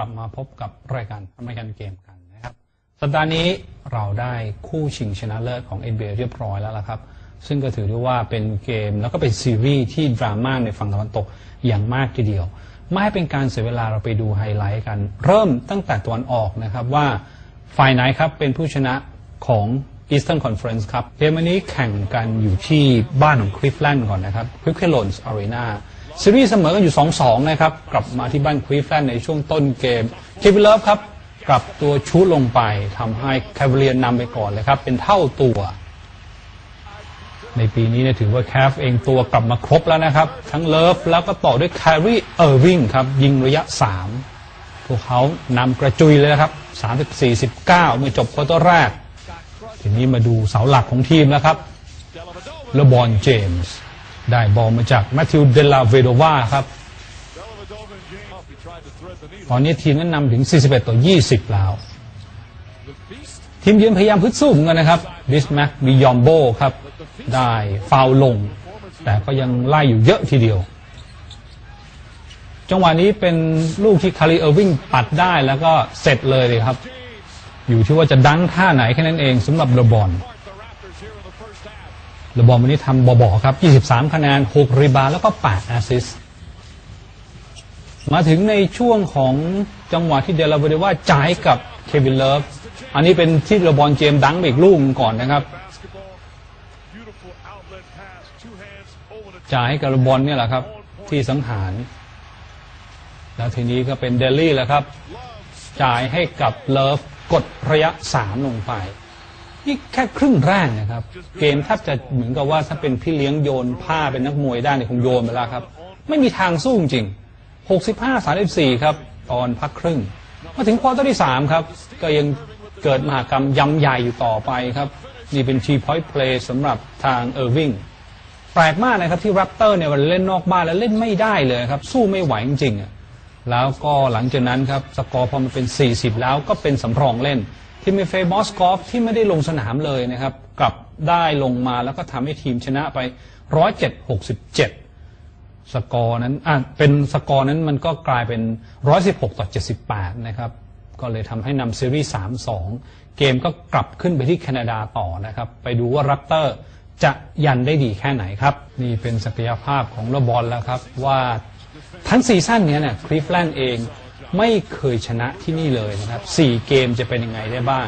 กลับมาพบกับรายการอเมริกันเกมกันนะครับ สัปดาห์นี้เราได้คู่ชิงชนะเลิศของ NBA เรียบร้อยแล้วละครับ ซึ่งก็ถือได้ว่าเป็นเกมแล้วก็เป็นซีรีส์ที่ดราม่าในฝั่งตะวันตกอย่างมากทีเดียว ไม่ให้เป็นการเสียเวลาเราไปดูไฮไลท์กัน เริ่มตั้งแต่ตะวันออกนะครับว่าฝ่ายไหนครับเป็นผู้ชนะของ Eastern Conference ครับเกมวันนี้แข่งกันอยู่ที่บ้านของคลิฟแลนด์ก่อนนะครับคลิ ซีรีส์เสมอกันอยู่ 2-2 นะครับ กลับมาที่บ้านคลิฟแลนด์ในช่วงต้นเกมเควิลเลฟครับ กลับตัวชูดลงไปทำให้แคเวเลียนนำไปก่อนเลยครับ เป็นเท่าตัว ในปีนี้เนี่ยถือว่าแคฟเองตัวกลับมาครบแล้วนะครับ ทั้งเลิฟแล้วก็ต่อด้วยแคร์รีเออร์วิงครับ ยิงระยะ 3 พวกเขานำกระจุยเลยนะครับ 34-19 เมื่อจบควอเตอร์แรก ทีนี้มาดูเสาหลักของทีมแล้วครับเลบอนเจมส์ ได้บอลมาจากแมทธิวเดลาเวโดวาครับ ตอนนี้ทีมนั้นนำถึง 41 ต่อ 20 แล้ว ทีมเยืนพยายามพึดสู้เหมือนกันนะครับดิสแม็กบิยอมโบครับ ได้ฟาวล์ลง แต่ก็ยังไล่อยู่เยอะทีเดียว จังหวะนี้เป็นลูกที่คาริเออร์วิงปัดได้แล้วก็เสร็จเลยเลยครับ อยู่ที่ว่าจะดังท่าไหนแค่นั้นเองสำหรับเลบอน เลบอนวันนี้ทำบอๆครับ 23 คะแนน 6 รีบาแล้วก็ 8 แอสซิสมาถึงในช่วงของจังหวะที่เดลาเวเดว่าจ่ายกับเควินเลิฟ อันนี้เป็นที่เลบอนเจมส์ดังไปอีกลูกหนึ่งก่อนนะครับ จ่ายให้กับเลบอนเนี่ยแหละครับ ที่สังหาร แล้วทีนี้ก็เป็นเดลลี่แหละครับ จ่ายให้กับเลิฟกดระยะ 3 ลงไป นี่แค่ครึ่งแรกนะครับ เกมแทบจะเหมือนกับว่าถ้าเป็นพี่เลี้ยงโยนผ้าเป็นนักมวยได้เนี่ยคงโยนไปแล้วครับ ไม่มีทางสู้จริง 65 34 ครับ ตอนพักครึ่ง มาถึงควอเตอร์ที่ 3 ครับ ก็ยังเกิดมหากรรมยำใหญ่อยู่ต่อไปครับ นี่เป็นชีพอยต์เพลย์สำหรับทางเออร์วิงแปลกมากนะครับที่แรปเตอร์เนี่ยมันเล่นนอกบ้านแล้วเล่นไม่ได้เลยครับ สู้ไม่ไหวจริงๆแล้วก็หลังจากนั้นครับสกอร์พอมันเป็น 40 แล้วก็เป็นสำรองเล่น ที่มีเฟย์มอสกอฟที่ไม่ได้ลงสนามเลยนะครับ กลับได้ลงมาแล้วก็ทำให้ทีมชนะไป 107-67 สกอร์นั้นอะเป็นสกอร์นั้นมันก็กลายเป็น 116 ต่อ 78 นะครับ ก็เลยทำให้นำซีรีส์3-2 เกมก็กลับขึ้นไปที่แคนาดาต่อนะครับ ไปดูว่ารับเตอร์จะยันได้ดีแค่ไหนครับ นี่เป็นศักยภาพของระบอลแล้วครับ ว่าทั้งซีซั่นนี้เนี่ยคลิฟแลนด์เอง ไม่เคยชนะที่นี่เลยนะครับ 4 เกมจะเป็นยังไงได้บ้าง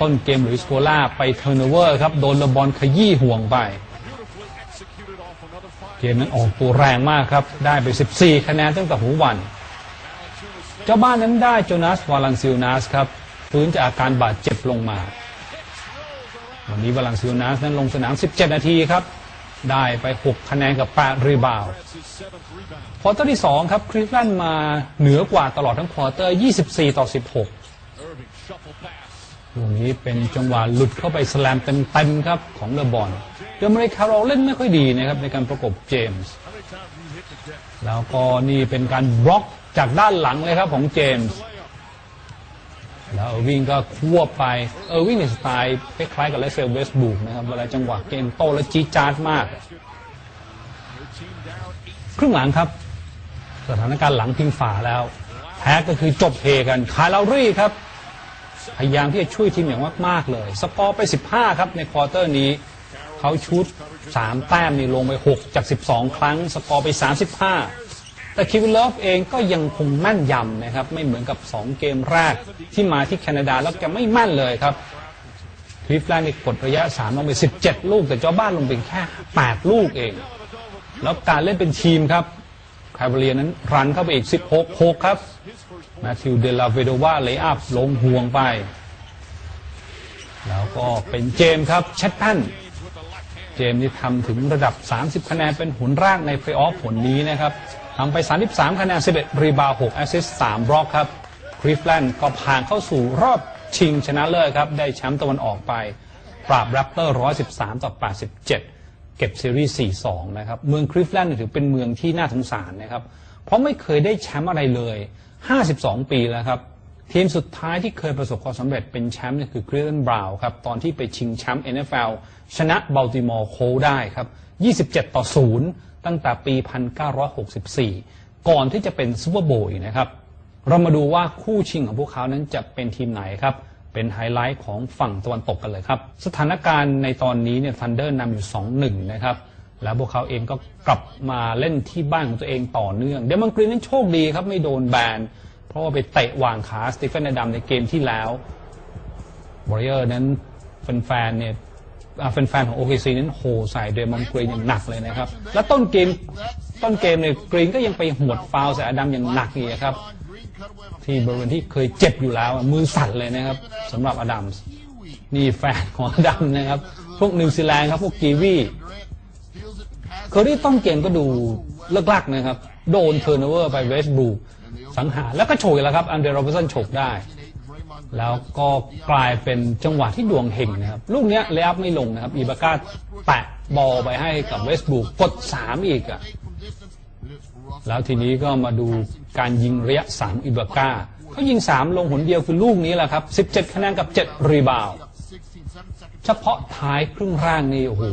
ต้นเกมหรือสโกล่าไปเทอร์นเวอร์ครับ โดนระบอลขยี้ห่วงไป เกมนั้นออกตัวแรงมากครับ ได้ไป 14 คะแนนตั้งแต่หูวัน เจ้าบ้านนั้นได้โจนาสวาลันซิลนาสครับฟื้นจากอาการบาดเจ็บลงมา วันนี้วาลันซิลนาสนั้นลงสนาม 17 นาทีครับ ได้ไป 6 คะแนนกับ 8 รีบาวด์ควอเตอร์ที่ 2 ครับคลิฟแลนด์มาเหนือกว่าตลอดทั้งควอเตอร์ 24 ต่อ 16ลูกนี้เป็นจังหวะหลุดเข้าไปสแลมเต็มๆครับของเลบอนเดอร์มาริคาร์โรเล่นไม่ค่อยดีนะครับในการประกบเจมส์แล้วก็นี่เป็นการบล็อกจากด้านหลังเลยครับของเจมส์ แล้วเออร์วิงก็ควบไปเออร์วิงในสไตล์คล้ายๆกับเลเซลเวสบุกนะครับเวลาจังหวะเกมโตและจีดจาดมาก ครึ่งหลังครับ สถานการณ์หลังพิงฝาแล้ว แพ้ก็คือจบเฮกันคายลารี่ครับ พยายามที่จะช่วยทีมอย่างมากๆเลย สกอร์ไป 15 ครับในควอเตอร์นี้ เขาชุด 3 แต้มนี่ลงไป 6 จาก 12 ครั้ง สกอร์ไป 35 แต่คิวเลฟเองก็ยังคงแม่นยำนะครับ ไม่เหมือนกับ 2 เกมแรกที่มาที่แคนาดาแล้วแกไม่แม่นเลยครับคลิฟแลนด์นี่กดระยะ3ลงไป 17 ลูก แต่เจ้าบ้านลงเป็นแค่ 8 ลูกเอง แล้วการเล่นเป็นทีมครับคาเบเลียนั้นรันเข้าไปอีก 16 6 ครับแมทธิวเดลาเวโดวาเลย์อัพลงห่วงไป แล้วก็เป็นเจมส์ครับเชตแพนเจมส์นี่ทำถึงระดับ 30 คะแนนเป็นหุนแรกในเพลย์ออฟผลนี้นะครับ ทำไป 33 คะแนน 11 รีบาว6แอสซิสต์3บล็อกครับคริฟแลนด์ก็ผ่านเข้าสู่รอบชิงชนะเลิศครับ ได้แชมป์ตะวันออกไป ปราบแรปเตอร์ 113 ต่อ 87 เก็บซีรีส์ 4-2 นะครับ เมืองคริฟแลนด์ถือเป็นเมืองที่น่าสงสารนะครับ เพราะไม่เคยได้แชมป์อะไรเลย 52 ปีแล้วครับ ทีมสุดท้ายที่เคยประสบความสำเร็จเป็นแชมป์เนี่ยคือคริสตันบราวน์ครับ ตอนที่ไปชิงแชมป์ NFL ชนะบัลติมอร์โคได้ครับ 27 ต่อ 0 ตั้งแต่ปี 1964 ก่อนที่จะเป็นซูเปอร์โบว์นะครับ เรามาดูว่าคู่ชิงของพวกเขานั้นจะเป็นทีมไหนครับ เป็นไฮไลท์ของฝั่งตะวันตกกันเลยครับ สถานการณ์ในตอนนี้เนี่ยทันเดอร์นำอยู่ 2-1 นะครับ แล้วพวกเขาเองก็กลับมาเล่นที่บ้านของตัวเองต่อเนื่อง เดมอนกรีนนั้นโชคดีครับไม่โดนแบน เพราะว่าไปเตะวางขาสตีเฟนอดัมในเกมที่แล้วบริเออร์นั้นแฟนๆเนี่ย แฟนๆของ OKC นั้นโหใส่เดมอนกรีนอย่างหนักเลยนะครับ และต้นเกมต้นเกมเนี่ยกรีนก็ยังไปหวดฟาวล์ใส่อดัมอย่างหนักอีกครับ ที่บริเวณที่เคยเจ็บอยู่แล้ว มือสั่นเลยนะครับสำหรับอดัมนี่แฟนของอดัมนะครับ พวกนิวซีแลนด์ครับ พวกกีวีเคอรี่ต้นเกมก็ดูเลิกลักนะครับ โดนเทอร์นเวอร์ไปเวสต์บรูคสังหารแล้วก็โฉกแล้วครับ อันเดอร์โรเบสันโฉกได้ แล้วก็กลายเป็นจังหวะที่ดวงเฮงนะครับ ลูกเนี้ยเลอัพไม่ลงนะครับ อีบาก้าแตะบอลไปให้กับเวสต์บรูคกด 3 อีกอะแล้วทีนี้ก็มาดูการยิงระยะ 3อิบาก้าเขายิง 3 ลงหนเดียวคือลูกนี้แหละครับ 17 คะแนนกับ 7 รีบาวด์เฉพาะท้ายครึ่งแรกนี่โอ้โห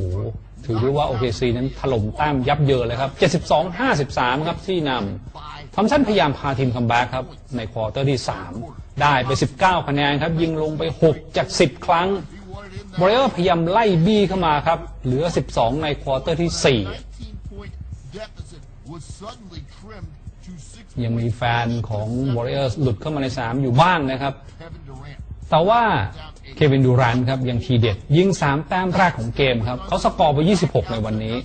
ถือได้ว่า OKC นั้นถล่มแต้มยับเยินเลยครับ 72-53 ครับที่นำทอมสันพยายามพาทีมคัมแบ็กครับ ในควอเตอร์ที่ 3 ได้ไป 19 คะแนนครับ ยิงลงไป 6 จาก 10 ครั้งบริเออร์พยายามไล่บี้เข้ามาครับ เหลือ 12 ในควอเตอร์ที่ 4 ยังมีแฟนของ Warriors หลุดเข้ามาในสามอยู่บ้างนะครับ แต่ว่าเควินดูรันครับ ยังทีเด็ด ยิง 3 แต้มแรกของเกมครับ เขาสกอร์ไป 26 ในวันนี้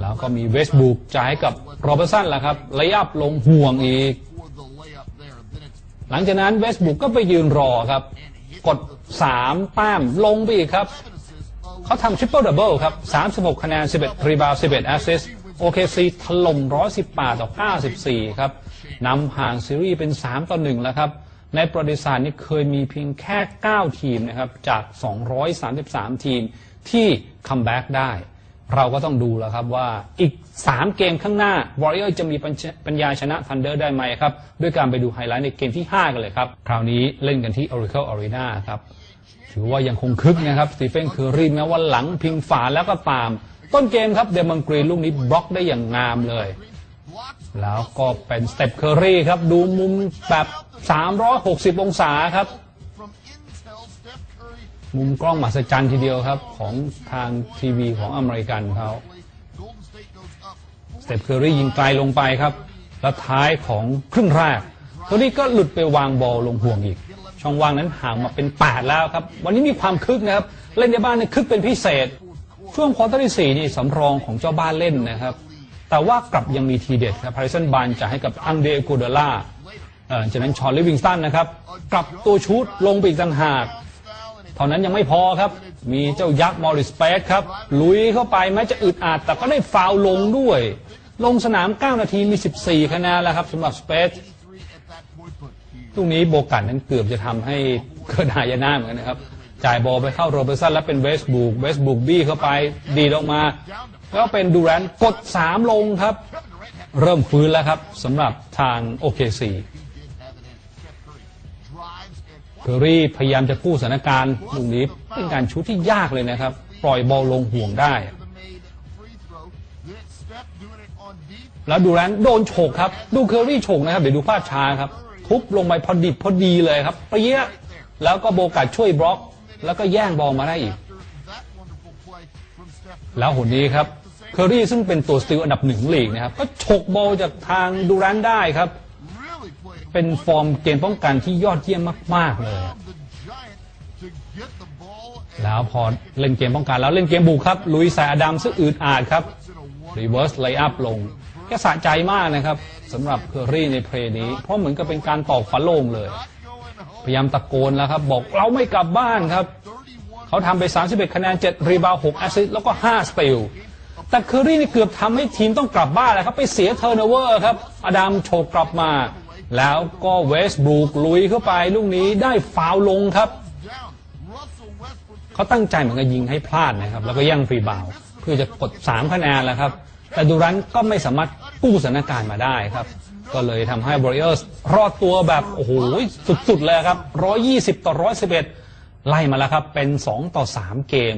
แล้วก็มีเวสบุกจ่ายกับโรเบอร์สันแล้วครับระยับลงห่วงอีก หลังจากนั้นเวสบุกก็ไปยืนรอครับ กด 3 แต้มลงไปอีกครับ เขาทำทริปเปิลดับเบิลครับ 36 คะแนน 11 รีบาว11แอสซิสต์ OKC ถล่ม 118 ต่อ 94 ครับนำห่างซีรีส์เป็น 3 ต่อ 1 แล้วครับ ในประวัติศาสตร์นี้เคยมีเพียงแค่ 9 ทีมนะครับ จาก 233 ทีมที่คัมแบ็กได้ เราก็ต้องดูแล้วครับว่าอีก 3 เกมข้างหน้า Warrior จะมีปัญญาชนะ Thunder ได้ไหมครับ ด้วยการไปดูไฮไลท์ในเกมที่ 5 กันเลยครับ คราวนี้เล่นกันที่ Oracle Arena ครับ ถือว่ายังคงคึกนะครับสตีเฟนเคอรีแม้ว่าหลังพิงฝาแล้วก็ตาม ต้นเกมครับเดมอนกรีนลูกนี้บล็อกได้อย่างงามเลย แล้วก็เป็นสเต็ปเคอรี่ครับดูมุมแบบ 360 องศาครับ มุมกล้องมหัศจรรย์ทีเดียวครับ ของทางทีวีของอเมริกันเขาสเตปเคอรี่ยิงไกลลงไปครับ แล้วท้ายของครึ่งแรกเคอรี่ก็หลุดไปวางบอลลงห่วงอีก ช่องว่างนั้นห่างมาเป็น 8 แล้วครับ วันนี้มีความคึกนะครับ เล่นในบ้านเนี่ยคึกเป็นพิเศษ ช่วงควอเตอร์ที่4นี่สำรองของเจ้าบ้านเล่นนะครับ แต่ว่ากลับยังมีทีเด็ดครับพาริสันบานจะให้กับอังเดกูเดล่าจากนั้นชอนลิวิงสตันนะครับ กลับตัวชุดลงไปอีกต่างหาก เท่านั้นยังไม่พอครับ มีเจ้ายักษ์มอริสเปซครับ ลุยเข้าไปแม้จะอึดอัดแต่ก็ได้ฟาวลงด้วย ลงสนาม 9 นาทีมี 14 คะแนนแล้วครับสำหรับสเปซตรงนี้โบกันนั้นเกือบจะทำให้เกิดหายนะเหมือนกันนะครับ จ่ายบอลไปเข้าโรเบอร์สันแล้วเป็นเวสบุกเวสบุกบี้เข้าไปดีออกมา แล้วเป็นดูแรนกด 3 ลงครับ เริ่มฟื้นแล้วครับสำหรับทาง OKC เค อรี่พยายามจะกู้สถานการณ์ลูกนี้เป็นการชุดที่ยากเลยนะครับ ปล่อยบอลลงห่วงได้ แล้วดูแรนโดนโฉกครับ ดูเคอรี่โฉกนะครับ เดี๋ยวดูภาพช้าครับ ทุบลงไปพอดิบพอดีเลยครับเปี้ยแล้วก็โบกัดช่วยบล็อก แล้วก็แย่งบอลมาได้อีก แล้วหนนี้ครับเคอรี่ซึ่งเป็นตัวสติลอันดับหนึ่งลีกนะครับ ก็ฉกบอลจากทางดูแรนได้ครับ เป็นฟอร์มเกมป้องกันที่ยอดเยี่ยมมาก ๆ เลย แล้วพอเล่นเกมป้องกันแล้วเล่นเกมบุกครับ ลุยใส่อดัมซึ่งอืดอาดครับรีเวิร์สไลอัพลงแค่สะใจมากนะครับสำหรับเคอรี่ในเพลย์นี้ เพราะเหมือนกับเป็นการตอกฝาโลงเลย พยายามตะโกนแล้วครับ บอกเราไม่กลับบ้านครับ เขาทำไป 31 คะแนน 7 รีบาว6แอสซิสแล้วก็ 5 สติลแต่เคอรี่นี่เกือบทำให้ทีมต้องกลับบ้านแล้วครับ ไปเสียเทอร์โนเวอร์ครับ อดัมโชกกลับมา แล้วก็เวสบรูกลุยเข้าไปลูกนี้ได้ฟาวลงครับ เขาตั้งใจเหมือนกับยิงให้พลาดนะครับ แล้วก็ย่างฟรีบาวเพื่อจะกด 3 คะแนนแล้วครับ แต่ดูรันก็ไม่สามารถกู้สถานการณ์มาได้ครับ ก็เลยทำให้บริเออร์สรอดตัวแบบ โอ้โห สุดๆเลยครับ 120 ต่อ 111 ไล่มาแล้วครับ เป็น 2 ต่อ 3 เกม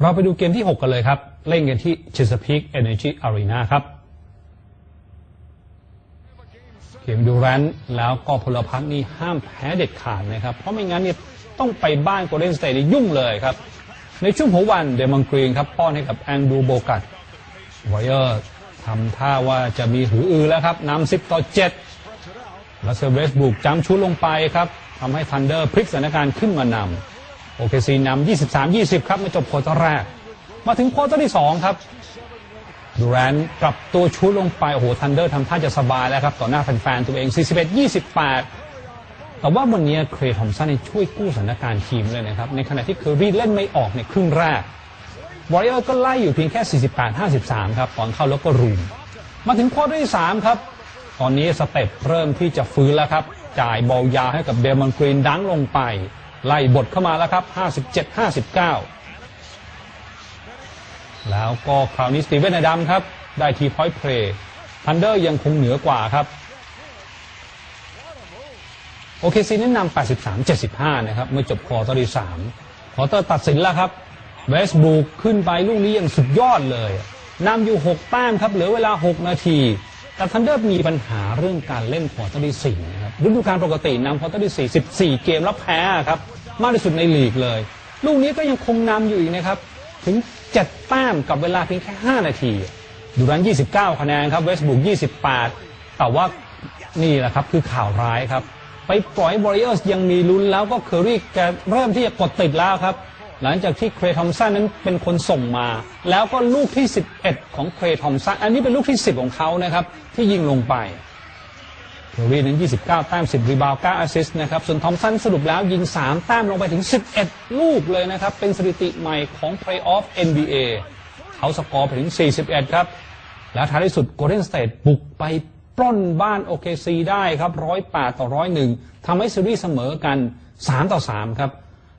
เราไปดูเกมที่ 6 กันเลยครับ เล่นกันที่ Chesapeake Energy Arena ครับ เกมดูแรนแล้วก็พลพรรคนี่ห้ามแพ้เด็ดขาดนะครับ เพราะไม่งั้นเนี่ยต้องไปบ้านโกลเด้นสเตทยุ่งเลยครับ ในช่วงหัววันเดมอนกรีนครับป้อนให้กับแองดูโบกัตวเออร์ทำท่าว่าจะมีหูอือแล้วครับนำ10ต่อ7แล้วเซเวสบุกจำชุดลงไปครับทำให้ทันเดอร์พลิกสถานการณ์ขึ้นมานำโอเคซีนำ23-20 ครับมาจบโควตรแรก มาถึงโควตรที่ 2 ครับ ดูแรนต์ปรับตัวชุดลงไป โอ้โหทันเดอร์ทำท่าจะสบายแล้วครับ ต่อหน้าแฟนๆตัวเอง 41-28 แต่ว่าวันนี้เครย์ทอมสันนี่ช่วยกู้สถานการณ์ทีมเลยนะครับ ในขณะที่เคอรี่เล่นไม่ออกในครึ่งแรกวอริเออร์ก็ไล่อยู่เพียงแค่ 48-53 ครับตอนเข้าแล้วก็รูม มาถึงควอเตอร์ที่ 3 ครับ ตอนนี้สเต็ปเริ่มที่จะฟื้นแล้วครับ จ่ายบอลยาให้กับเดมอนกรีนดังลงไป ไล่บทเข้ามาแล้วครับ 57-59 แล้วก็คราวนี้สตีเวนอดัมครับ ได้ทีพอยต์เพลย์ทันเดอร์ยังคงเหนือกว่าครับ โอเคซีแนะนำ83-75 นะครับ เมื่อจบควอเตอร์ที่3ควอเตอร์ตัดสินแล้วครับเวสบุกขึ้นไปลูกนี้ยังสุดยอดเลยนำอยู่ 6 แต้มครับ เหลือเวลา 6 นาที แต่ทันเดอร์มีปัญหาเรื่องการเล่นควอเตอร์ที่ 4 นะครับฤดูกาลปกตินำควอเตอร์ที่ 4 14 เกมแล้วแพ้ครับ มากที่สุดในลีกเลย ลูกนี้ก็ยังคงนำอยู่อีกนะครับ ถึง 7 แต้มกับเวลาเพียงแค่ 5 นาที ดูรัน 29 คะแนนครับเวสบุก 28 แต่ว่านี่แหละครับคือข่าวร้ายครับ ไปปล่อยวอริเออร์สยังมีลุ้นแล้วก็เคอรี่แกเริ่มที่จะกดติดแล้วครับ หลังจากที่เครทอมสันนั้นเป็นคนส่งมา แล้วก็ลูกที่ 11 ของเครทอมสันอันนี้เป็นลูกที่ 10 ของเขานะครับที่ยิงลงไป เคอรี่นั้น 29 แต้ม 10 รีบาว9แอสซิสต์นะครับ ส่วนทอมสันสรุปแล้วยิง 3 แต้มลงไปถึง 11 ลูกเลยนะครับ เป็นสถิติใหม่ของ Playoff NBA เขาสกอร์ไปถึง 41 ครับ แล้วท้ายที่สุด Golden State บุกไปปล้นบ้าน OKC ได้ครับ 108 ต่อ 101ทำให้ซีรีส์เสมอกัน 3 ต่อ 3 ครับ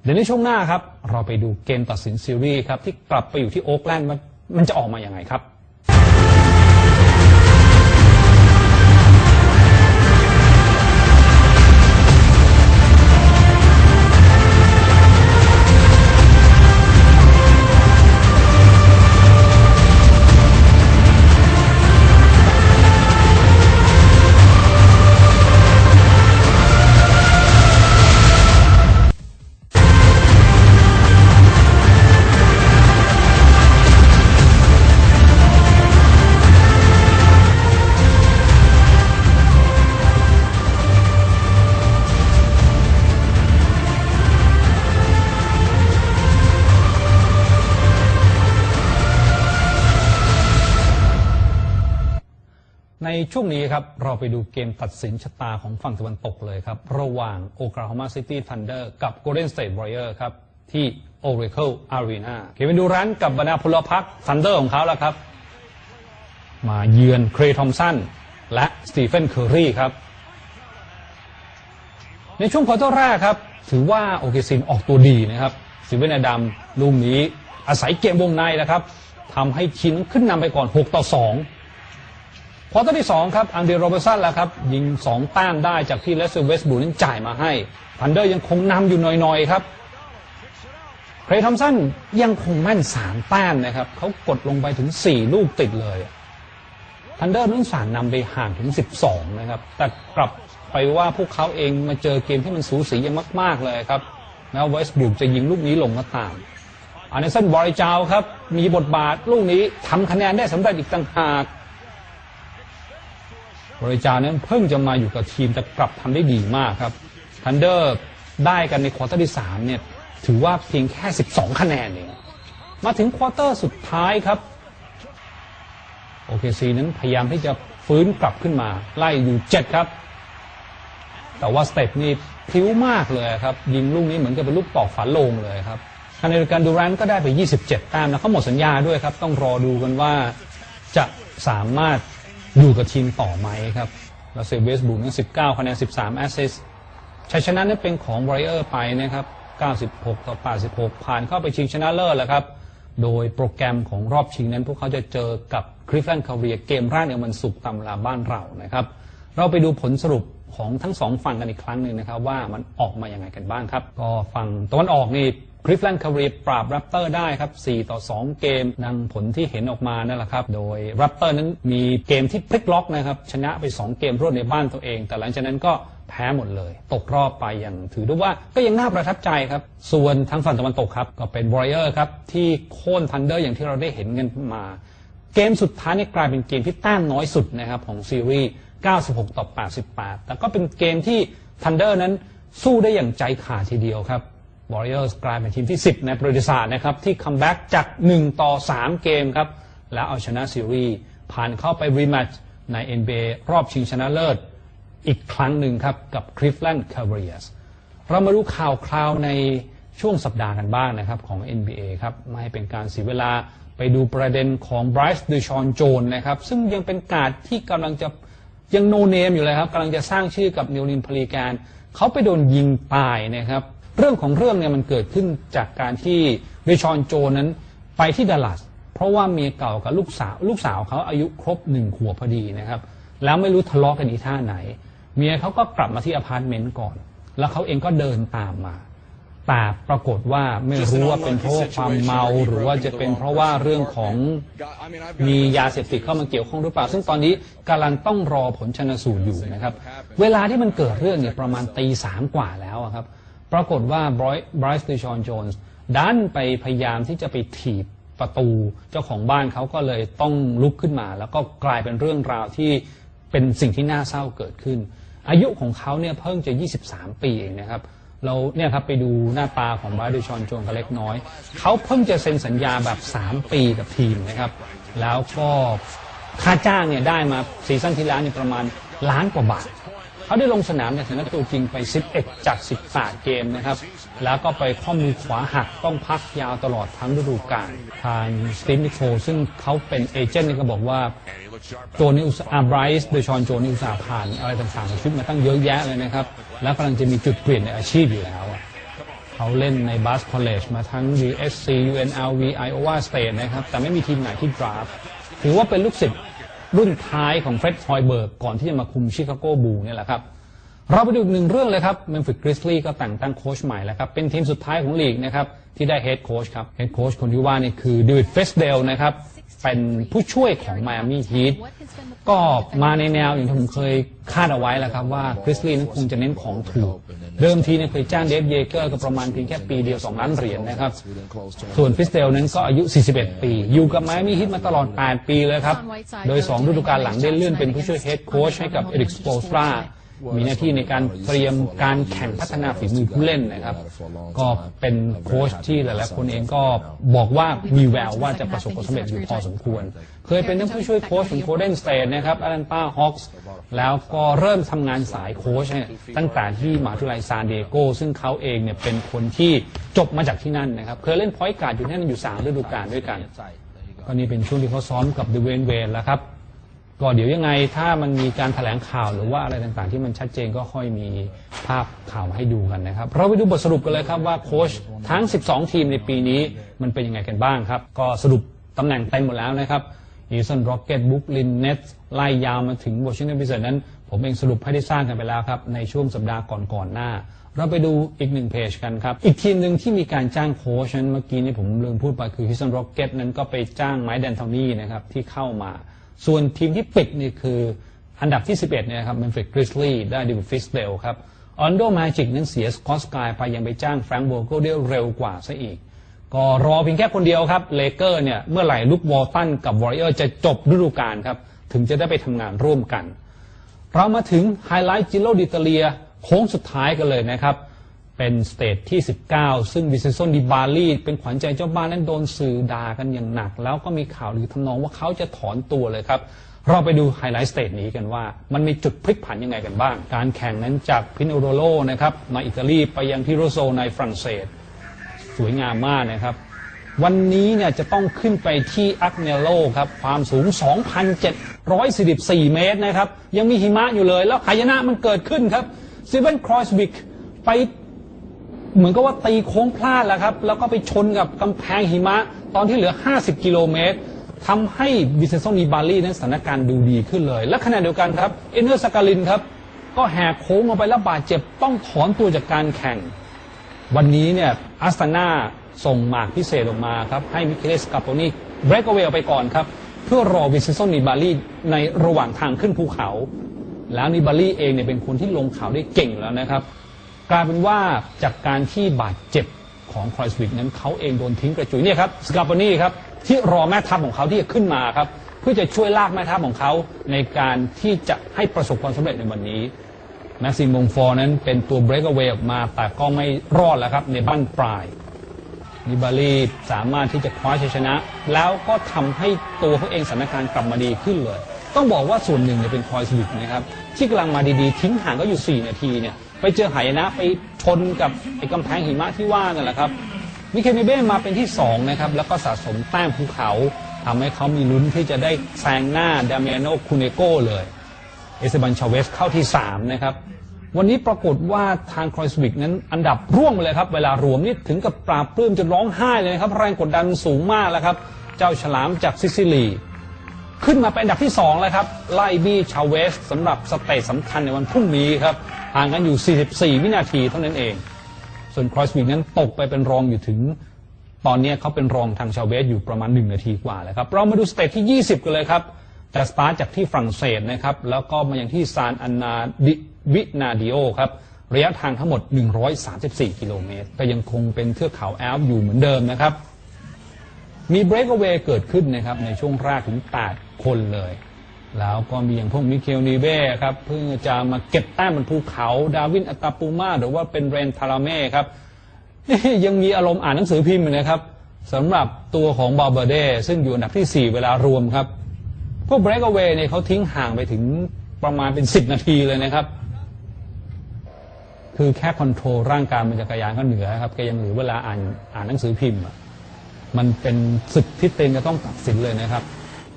เดี๋ยวในช่วงหน้าครับ เราไปดูเกมตัดสินซีรีส์ครับที่กลับไปอยู่ที่โอ๊กแลนด์มันจะออกมาอย่างไงครับ ช่วงนี้ครับเราไปดูเกมตัดสินชะตาของฝั่งตะวันตกเลยครับ ระหว่าง Oklahoma City Thunder กับ Golden State Warrior ครับ ที่ Oracle Arena เควินดูรันกับบรรดาพลพรรค Thunder ของเขาแล้วครับ มาเยือนเครทอมสันและสตีเฟนเคอรีครับ ในช่วงควอเตอร์แรกครับ ถือว่าโอเคซินออกตัวดีนะครับซิเวนอดัมลูกนี้อาศัยเกมวงในนะครับทำให้ทีมขึ้นนำไปก่อน 6 ต่อ 2 ควอเตอร์ที่ 2 ครับ อันเดรโรเบสันแล้วครับ ยิง 2 แต้มได้จากที่เลสเซอร์เวสบูนั้นจ่ายมาให้ทันเดอร์ยังคงนำอยู่หน่อย ๆ ครับเครย์ทอมสันยังคงแม่น 3 แต้มนะครับ เขากดลงไปถึง 4 ลูกติดเลยทันเดอร์นั้นสารนำไปห่างถึง 12 นะครับ แต่กลับไปว่าพวกเขาเองมาเจอเกมที่มันสูสียังมากๆเลยครับแม้วเวสบูจะยิงลูกนี้ลงก็ตามอันเดอร์สันบริจาวครับ มีบทบาทลูกนี้ทำคะแนนได้สำเร็จอีกต่างหาก บริจานั้นเพิ่งจะมาอยู่กับทีมแต่กลับทำได้ดีมากครับทันเดอร์ได้กันในควอเตอร์ที่3เนี่ยถือว่าเพียงแค่ 12 คะแนนเองมาถึงควอเตอร์สุดท้ายครับโอเคซีนั้นพยายามที่จะฟื้นกลับขึ้นมา ไล่อยู่ 7 ครับ แต่ว่าสเต็ปนี่พลิ้วมากเลยครับ ยิงลูกนี้เหมือนกับเป็นลูกตอกฝาโลงเลยครับขณะเดียวกันดูแรนก็ได้ไป 27 แต้มแล้วเขาหมดสัญญาด้วยครับ ต้องรอดูกันว่าจะสามารถ อยู่กับทีมต่อไหมครับล้วเซเวสบูนั้น19 คะแนน 13 แอสซิสชัยชนะนั้นเป็นของวอริเออร์ไปนะครับ 96 ต่อ 86 ผ่านเข้าไปชิงชนะเลิศแล้วครับ โดยโปรแกรมของรอบชิงนั้น พวกเขาจะเจอกับคริฟแลนด์คาเวียเกมแรกในวันศุกร์ตามเวลาบ้านเรานะครับ เราไปดูผลสรุปของทั้งสองฝั่งกันอีกครั้งหนึ่งนะครับ ว่ามันออกมาอย่างไงกันบ้างครับ ก็ฝั่งตะวันออกนี่ คริฟแลนด์คารีปราบแรปเตอร์ได้ครับ 4 ต่อ 2 เกมดังผลที่เห็นออกมานั่นแหละครับ โดยแรปเตอร์นั้นมีเกมที่พลิกล็อกนะครับ ชนะไป 2 เกมรวดในบ้านตัวเอง แต่หลังจากนั้นก็แพ้หมดเลย ตกรอบไปอย่างถือได้ว่าก็ยังน่าประทับใจครับ ส่วนทางฝั่งตะวันตกครับ ก็เป็นบรเออร์ครับ ที่โค่นทันเดอร์อย่างที่เราได้เห็นกันมา เกมสุดท้ายนี่กลายเป็นเกมที่แต้มน้อยสุดนะครับของซีรีส์ 96 ต่อ 88 แต่ก็เป็นเกมที่ทันเดอร์นั้นสู้ได้อย่างใจขาดทีเดียวครับ Warriors กลายเป็นทีมที่ 10 ในประวัติศาสตร์นะครับ ที่คัมแบ็กจาก 1 ต่อ 3 เกมครับ แล้วเอาชนะซีรีส์ผ่านเข้าไปรีแมตช์ใน NBA รอบชิงชนะเลิศ อีกครั้งหนึ่งครับ กับ Cleveland Cavaliers เรามาดูข่าวคราวในช่วงสัปดาห์กันบ้างนะครับของ NBA ครับไม่ให้เป็นการเสียเวลาไปดูประเด็นของ Bryce d e s h a n j o n e นะครับ ซึ่งยังเป็นการดที่กำลังจะยังโนเนมอยู่เลยครับกำลังจะสร้างชื่อกับนิวลินพลีแกนเขาไปโดนยิงตายนะครับ เรื่องของเรื่องเนี่ยมันเกิดขึ้นจากการที่เดชอนโจนั้นไปที่ดัลลัสเพราะว่าเมียเก่ากับลูกสาวลูกสาวเขาอายุครบหนึ่งขวบพอดีนะครับ แล้วไม่รู้ทะเลาะกันอีท่าไหน เมียเขาก็กลับมาที่อพาร์ตเมนต์ก่อน แล้วเขาเองก็เดินตามมาแต่ปรากฏว่าไม่รู้ว่าเป็นเพราะความเมาหรือว่าจะเป็นเพราะว่าเรื่องของมียาเสพติดเข้ามาเกี่ยวข้องหรือเปล่า ซึ่งตอนนี้กำลังต้องรอผลชนสูตรอยู่นะครับ เวลาที่มันเกิดเรื่องเนี่ยประมาณตีสามกว่าแล้วครับ ปรากฏว่าบรอยบรอยส์ดิชอนโจนส์ดันไปพยายามที่จะไปถีบประตูเจ้าของบ้านเขาก็เลยต้องลุกขึ้นมา แล้วก็กลายเป็นเรื่องราวที่เป็นสิ่งที่น่าเศร้าเกิดขึ้น อายุของเขาเนี่ยเพิ่งจะ 23 ปีเองนะครับเราเนี่ยครับไปดูหน้าตาของบราดิชอนโจนกันเล็กน้อย เขาเพิ่งจะเซ็นสัญญาแบบ 3 ปีกับทีมนะครับ แล้วก็ค่าจ้างเนี่ยได้มาซีซั่นที่แล้วเนี่ยประมาณล้านกว่าบาท เขาได้ลงสนามในฐานะตัวจริงไป 11 จาก 18 เกมนะครับ แล้วก็ไปข้อมือขวาหักต้องพักยาวตลอดทั้งฤดูกาลทางสตีฟนิโคลซึ่งเขาเป็นเอเจนต์นี่ก็บอกว่าโจนิอุสอาไบรส์โดยชอนโจนิอุสาผ่านอะไรต่างๆชีวิตมาตั้งเยอะแยะเลยนะครับ แล้วกำลังจะมีจุดเปลี่ยนในอาชีพอยู่แล้วเขาเล่นในบาสคอลเลจมาทั้ง USC UNLV Iowa State นะครับแต่ไม่มีทีมไหนที่ดราฟถือว่าเป็นลูกศิษย์ รุ่นท้ายของเฟร็ดฮอยเบิร์กก่อนที่จะมาคุมชิคาโกบูเนี่ยแหละครับ เราไปดูอีกหนึ่งเรื่องเลยครับเมมฟิสกริสลีก็แต่งตั้งโค้ชใหม่แล้วครับ เป็นทีมสุดท้ายของลีกนะครับ ที่ได้เฮดโค้ชครับเฮดโค้ชคนที่ว่านี่คือดิวิดเฟสเดลนะครับ เป็นผู้ช่วยของไมอามี่ฮีทก็มาในแนวอย่างที่ผมเคยคาดเอาไว้แล้วครับว่าคริสลีนั้นคงจะเน้นของถูกเดิมทีเนี่ยเคยจ้างเดฟเยเกอร์ก็ประมาณเพียงแค่ปีเดียว 2 ล้านเหรียญนะครับ ส่วนฟิสเดลนั้นก็อายุ 41 ปี อยู่กับไมอามี่ฮีทมาตลอด 8 ปีเลยครับ โดย2ฤดูกาลหลังได้เลื่อนเป็นผู้ช่วยเฮดโค้ชให้กับเอริกสโปสตรา มีหน้าที่ในการเตรียมการแข่งพัฒนาฝีมือผู้เล่นนะครับ ก็เป็นโค้ชที่หลายๆคนเองก็บอกว่ามีแววว่าจะประสบความสำเร็จอยู่พอสมควร เคยเป็นทั้งผู้ช่วยโค้ชของโคเดนสเตทนะครับอารันต้าฮอคส์แล้วก็เริ่มทำงานสายโค้ชตั้งแต่ที่มหาวิทยาลัยซานดิเอโกซึ่งเขาเองเนี่ยเป็นคนที่จบมาจากที่นั่นนะครับ เคยเล่นพอยต์การ์ดอยู่ที่นั่นอยู่สามฤดูกาลด้วยกันก็นี่เป็นช่วงที่เขาซ้อมกับเดเวนเวนแล้วครับ ก็เดี๋ยวยังไงถ้ามันมีการแถลงข่าวหรือว่าอะไรต่างๆ ที่มันชัดเจนก็ค่อยมีภาพข่าวมาให้ดูกันนะครับ เราไปดูบทสรุปกันเลยครับว่าโค้ชทั้ง 12 ทีมในปีนี้มันเป็นยังไงกันบ้างครับ ก็สรุปตำแหน่งเต็มหมดแล้วนะครับอีสันโรเกตบุ๊กลินเนตไล่ยาวมาถึงวอชิงตันพิเศษนั้น ผมเองสรุปให้ได้สร้างกันไปแล้วครับ ในช่วงสัปดาห์ก่อนๆหน้า เราไปดูอีกหนึ่งเพจกันครับ อีกทีมหนึ่งที่มีการจ้างโค้ชนั้นเมื่อกี้นี่ผมลืมพูดไปคือฮิสันโรเกตนั้นก็ไปจ้างไมค์แดนทอนี่นะครับที่เข้ามา ส่วนทีมที่ปิดนี่คืออันดับที่ 11เนี่ยครับเมมฟิสกริสลีได้ดิวฟิสเดลครับออนโดมาจิกนั้นเสียสกอตสกายไปยังไปจ้างแฟรงค์โบโกเดลเร็วกว่าซะอีก ก็รอเพียงแค่คนเดียวครับเลเกอร์เนี่ยเมื่อไหร่ลุกวอลตันกับวอริเออร์จะจบฤดูกาลครับ ถึงจะได้ไปทำงานร่วมกัน เรามาถึงไฮไลท์จิโรดิตาเลียโค้งสุดท้ายกันเลยนะครับ เป็นสเตจที่ 19 ซึ่งวิเซนซนดิบาลีเป็นขวัญใจเจ้าบ้านนั้นโดนสื่อด่ากันอย่างหนัก แล้วก็มีข่าวหรือทำนองว่าเขาจะถอนตัวเลยครับ เราไปดูไฮไลท์สเตจนี้กันว่า มันมีจุดพลิกผันยังไงกันบ้าง การแข่งนั้นจากพินโอโรโลนะครับมาอิตาลีไปยังพิโรโซในฝรั่งเศส สวยงามมากนะครับวันนี้เนี่ยจะต้องขึ้นไปที่อักเนโลครับ ความสูง 2,744 เมตรนะครับ ยังมีหิมะอยู่เลย แล้วหายนะมันเกิดขึ้นครับซีเวนครอยส์วิกไป เหมือนกับว่าตีโค้งพลาดแล้วครับ แล้วก็ไปชนกับกำแพงหิมะ ตอนที่เหลือ 50 กิโลเมตรทำให้บิเซนโซนีบาลีนั้นสถานการณ์ดูดีขึ้นเลย และขณะเดียวกันครับเอเนอร์สกาลินครับ ก็แหกโค้งออกไปแล้วบาดเจ็บต้องถอนตัวจากการแข่ง วันนี้เนี่ยอัสตานาส่งหมากพิเศษออกมาครับ ให้มิเคเลสกาโปนีเบรกเวลไปก่อนครับ เพื่อรอวิเซนโซนิบาลีในระหว่างทางขึ้นภูเขา แล้วนิบาลีเองเนี่ยเป็นคนที่ลงเขาได้เก่งแล้วนะครับ กลายเป็นว่าจากการที่บาดเจ็บของครอยสวิกนั้นเขาเองโดนทิ้งกระจุยเนี่ยครับสกาโปนีครับที่รอแม่ทัพของเขาที่จะขึ้นมาครับเพื่อจะช่วยลากแม่ทัพของเขาในการที่จะให้ประสบความสำเร็จในวันนี้แม็กซิมมงฟอร์นั้นเป็นตัวเบรกเ a เวออกมา แต่ก็ไม่รอดแล้วครับในบ้านปลายนิบาลีสามารถที่จะคว้าชัยชนะ แล้วก็ทำให้ตัวเขาเองสถานการณ์กลับมาดีขึ้นเลย ต้องบอกว่าส่วนหนึ่งเนี่ยเป็นคอยสวิกนะครับ ที่กำลังมาดีๆ ทิ้งห่างก็อยู่ 4 นาทีเนี่ย ไปเจอหายนะไปชนกับไอ้กำแพงหิมะที่ว่านั่นแหละครับมิเคลเนเบ้มาเป็นที่ 2 นะครับ แล้วก็สะสมแต้มภูเขาทำให้เขามีลุ้นที่จะได้แซงหน้าดาเมียโนคูเนโกเลยเอเซบันชาเวสเข้าที่ 3 นะครับ วันนี้ปรากฏว่าทางครอยสวิกนั้นอันดับร่วงเลยครับ เวลารวมนี่ถึงกับปราบปลื้มจนร้องไห้เลยครับ แรงกดดันสูงมากแล้วครับ เจ้าฉลามจากซิซิลี ขึ้นมาเป็นอันดับที่2แล้วครับไล่บี้ชาเวสสำหรับสเตจสำคัญในวันพรุ่งนี้ครับ ห่างกันอยู่ 44 วินาทีเท่านั้นเอง ส่วนครอสวิกนั้นตกไปเป็นรองอยู่ถึง ตอนนี้เขาเป็นรองทางชาวเวสอยู่ประมาณ 1 นาทีกว่าแล้วครับ เรามาดูสเตจที่ 20 กันเลยครับ แต่สตาร์ทจากที่ฝรั่งเศสนะครับ แล้วก็มาอย่างที่ซานอันนาดิวินาดิโอครับ ระยะทางทั้งหมด 134 กิโลเมตร ก็ยังคงเป็นเทือกเขาแอลป์อยู่เหมือนเดิมนะครับ มีเบรก a เว y เกิดขึ้นนะครับในช่วงแรกถึง 8 คนเลย แล้วก็มีอย่างพวกมิเคลนีเบ้ครับเพิ่งจะมาเก็บแต้มบนภูเขาดาวินอัตาปูมาหรือว่าเป็นเรนทาราเม่ครับยังมีอารมณ์อ่านหนังสือพิมพ์นะครับสำหรับตัวของบาเบเดซึ่งอยู่อันดับที่ 4 เวลารวมครับ พวกเบรกเว y เนี่ยเขาทิ้งห่างไปถึงประมาณเป็น 10 นาทีเลยนะครับ คือแค่คอนโทรลร่างกายมันจักระยานก็เหนือครับแกยังเหลือเวลาอ่านอ่านหนังสือพิมพ์ มันเป็นศึกที่เต็งจะต้องตัดสินเลยนะครับ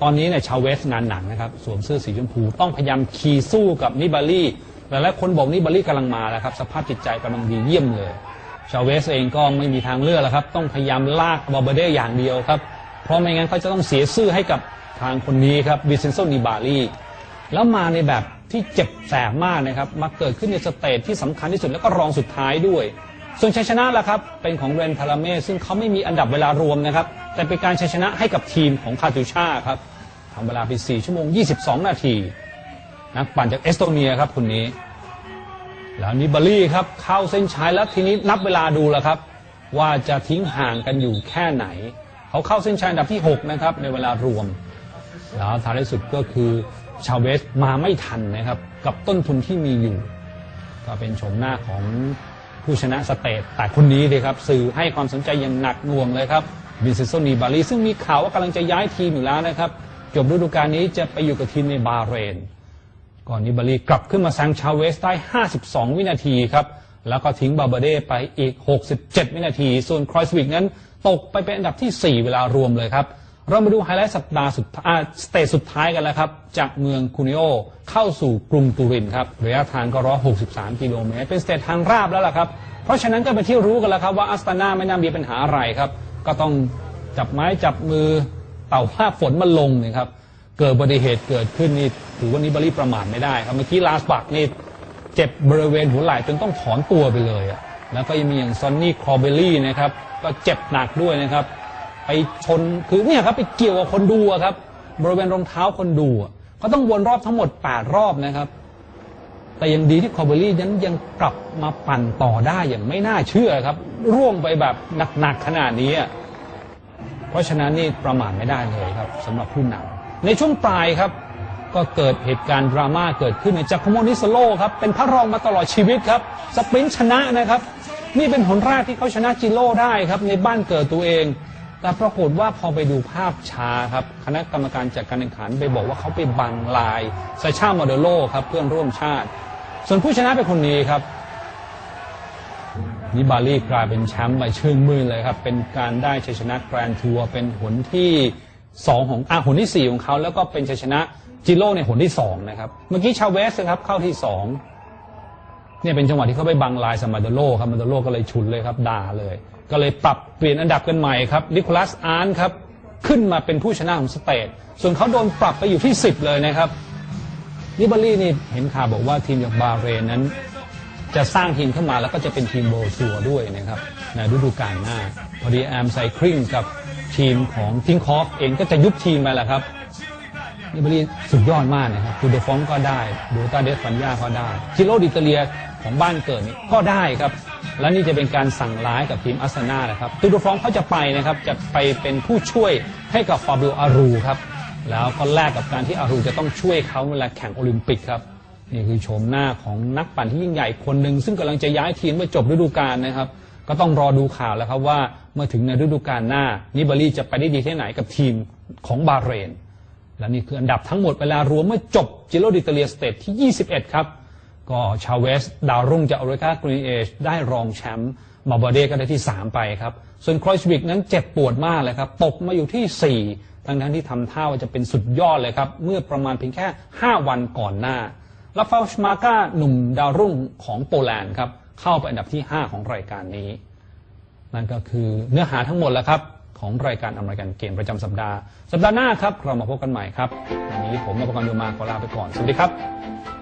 ตอนนี้เนี่ยชาวเวสงานหนักนะครับสวมเสื้อสีชมพูต้องพยายามขี่สู้กับนิบารี่หลายๆคนบอกนิบารี่กำลังมาแล้วครับสภาพจิตใจกำลังดีเยี่ยมเลย ชาวเวสเองก็ไม่มีทางเลือกแล้วครับ ต้องพยายามลากบอเบเดอย่างเดียวครับ เพราะไม่งั้นเขาจะต้องเสียชื่อให้กับทางคนนี้ครับวิเซนโซนิบารี่แล้วมาในแบบที่เจ็บแสบมากนะครับมาเกิดขึ้นในสเตจที่สำคัญที่สุดแล้วก็รองสุดท้ายด้วย ส่วนชัยชนะล่ะครับ เป็นของเรนทาราเมซึ่งเขาไม่มีอันดับเวลารวมนะครับ แต่เป็นการชัยชนะให้กับทีมของคาตูชาครับทำเวลาไป4ชั่วโมง 22 นาที นักปั่นจากเอสโตเนียครับคนนี้ แล้วนิบารี่ครับเข้าเส้นชัยแล้วทีนี้นับเวลาดูแล้วครับ ว่าจะทิ้งห่างกันอยู่แค่ไหน เขาเข้าเส้นชัยอันดับที่ 6 นะครับ ในเวลารวม แล้วท้ายที่สุดก็คือชาวเวสมาไม่ทันนะครับ กับต้นทุนที่มีอยู่ ก็เป็นโฉมหน้าของ ผู้ชนะสเตทแต่คนนี้เลยครับสื่อให้ความสนใจอย่างหนักหน่วงเลยครับวินเซนโซนีบาลีซึ่งมีข่าวว่ากำลังจะย้ายทีมอยู่แล้วนะครับจบฤดูกาลนี้จะไปอยู่กับทีมในบาเรน ก่อนนิบาลีกลับขึ้นมาแซงชาวเวสได้ 52 วินาทีครับ แล้วก็ทิ้งบาเบเดไปอีก 67 วินาที ส่วนครอยสวิกนั้นตกไปเป็นอันดับที่ 4 เวลารวมเลยครับ เรามาดูไฮไลท์สัปดาห์สุดอ่าสเตจสุดท้ายกันแล้วครับ จากเมืองคูนิโอเข้าสู่กรุงตูรินครับระยะทางก็163กิโลเมตร เป็นสเตจทางราบแล้วล่ะครับ เพราะฉะนั้นก็เป็นที่รู้กันแล้วครับว่าอัสตานาไม่น่ามีปัญหาอะไรครับ ก็ต้องจับไม้จับมือเต่าภาพฝนมันลงนี่ครับเกิดอุบัติเหตุเกิดขึ้นนี่ถือว่านิบารีประมาทไม่ได้ครับเมื่อกี้ลาสบักนี่เจ็บบริเวณหัวไหล่จนต้องถอนตัวไปเลยอะแล้วก็ยังมีอย่างซอนนี่คอเบลลี่นะครับก็เจ็บหนักด้วยนะครับ ไปชนคือเนี่ยครับไปเกี่ยวกับคนดูครับ บริเวณรองเท้าคนดูเขาต้องวนรอบทั้งหมด 8 รอบนะครับ แต่ยังดีที่คอเบลลี่นั้นยังกลับมาปั่นต่อได้อย่างไม่น่าเชื่อครับ ร่วงไปแบบหนักๆขนาดนี้ เพราะฉะนั้นนี่ประมาทไม่ได้เลยครับสำหรับผู้นำในช่วงปลายครับ ก็เกิดเหตุการณ์ดราม่าเกิดขึ้นในจากโคโมนิสโลครับเป็นพระรองมาตลอดชีวิตครับสปรินชนะนะครับ นี่เป็นหนแรกที่เขาชนะจิโร่ได้ครับในบ้านเกิดตัวเอง แต่ปรากฏว่าพอไปดูภาพช้าครับ คณะกรรมการจัดการแข่งขันไปบอกว่าเขาไปบังลายซาชาโมเดโลครับเพื่อนร่วมชาติ ส่วนผู้ชนะเป็นคนนี้ครับนิบาลีกลายเป็นแชมป์ไปชื่นมื่นเลยครับ เป็นการได้ชัยชนะแกรนด์ทัวร์เป็นหนที่สองของอะหนที่สี่ของเขาแล้วก็เป็นชัยชนะจิโร่ในหนที่สองนะครับ เมื่อกี้ชาเวสครับเข้าที่สองเนี่ยเป็นจังหวะที่เขาไปบังลายสมาโดโลครับมาโดโลก็เลยชุนเลยครับด่าเลย ก็เลยปรับเปลี่ยนอันดับกันใหม่ครับนิโคลัสอาร์นครับ ขึ้นมาเป็นผู้ชนะของสเตทส่วนเขาโดนปรับไปอยู่ที่ 10 เลยนะครับนิบารีนี่เห็นข่าวบอกว่าทีมจากบาเรนนั้น จะสร้างทีมขึ้นมาแล้วก็จะเป็นทีมโบทัวด้วยนะครับในฤดูกาลหน้า พอดีแอมไซคลิงกับทีมของทิงคอฟเองก็จะยุบทีมไปแหละครับนี่บรีสุดยอดมากนะครับคูเดฟองก็ได้ดูตาเดสฟันยาก็ได้จิโรดิเตเลียของบ้านเกิดนี่ก็ได้ครับ และนี่จะเป็นการสั่งร้ายกับทีมอาร์เซนานะครับตูดฟองเขาจะไปนะครับจะไปเป็นผู้ช่วยให้กับฟาบิโออารูครับแล้วก็แลกกับการที่อารูจะต้องช่วยเขาเวลาแข่งโอลิมปิกครับนี่คือโฉมหน้าของนักปั่นที่ยิ่งใหญ่คนหนึ่งซึ่งกำลังจะย้ายทีมเมื่อจบฤดูกาลนะครับ ก็ต้องรอดูข่าวแล้วครับว่าเมื่อถึงในฤดูกาลหน้านิบารีจะไปได้ดีแค่ไหนกับทีมของบาเรนและนี่คืออันดับทั้งหมดเวลารวมเมื่อจบจิโรดิเตเลียสเตทที่ 21 ครับ ก็ชาเวส ดาวรุ่งจากออริกากรีนเอชได้รองแชมป์มาบาเดก็ได้ที่ 3 ไปครับ ส่วนครอยชวิกนั้นเจ็บปวดมากเลยครับ ตกมาอยู่ที่ 4 ทั้งทั้งที่ทำท่าว่าจะเป็นสุดยอดเลยครับ เมื่อประมาณเพียงแค่ 5 วันก่อนหน้าลาฟาชมาก้าหนุ่มดาวรุ่งของโปแลนด์ครับ เข้าไปอันดับที่ 5 ของรายการนี้ นั่นก็คือเนื้อหาทั้งหมดแล้วครับของรายการอเมริกันเกมประจำสัปดาห์ สัปดาห์หน้าครับ เรามาพบกันใหม่ครับ วันนี้ผมนพกรยูมาขอลาไปก่อน สวัสดีครับ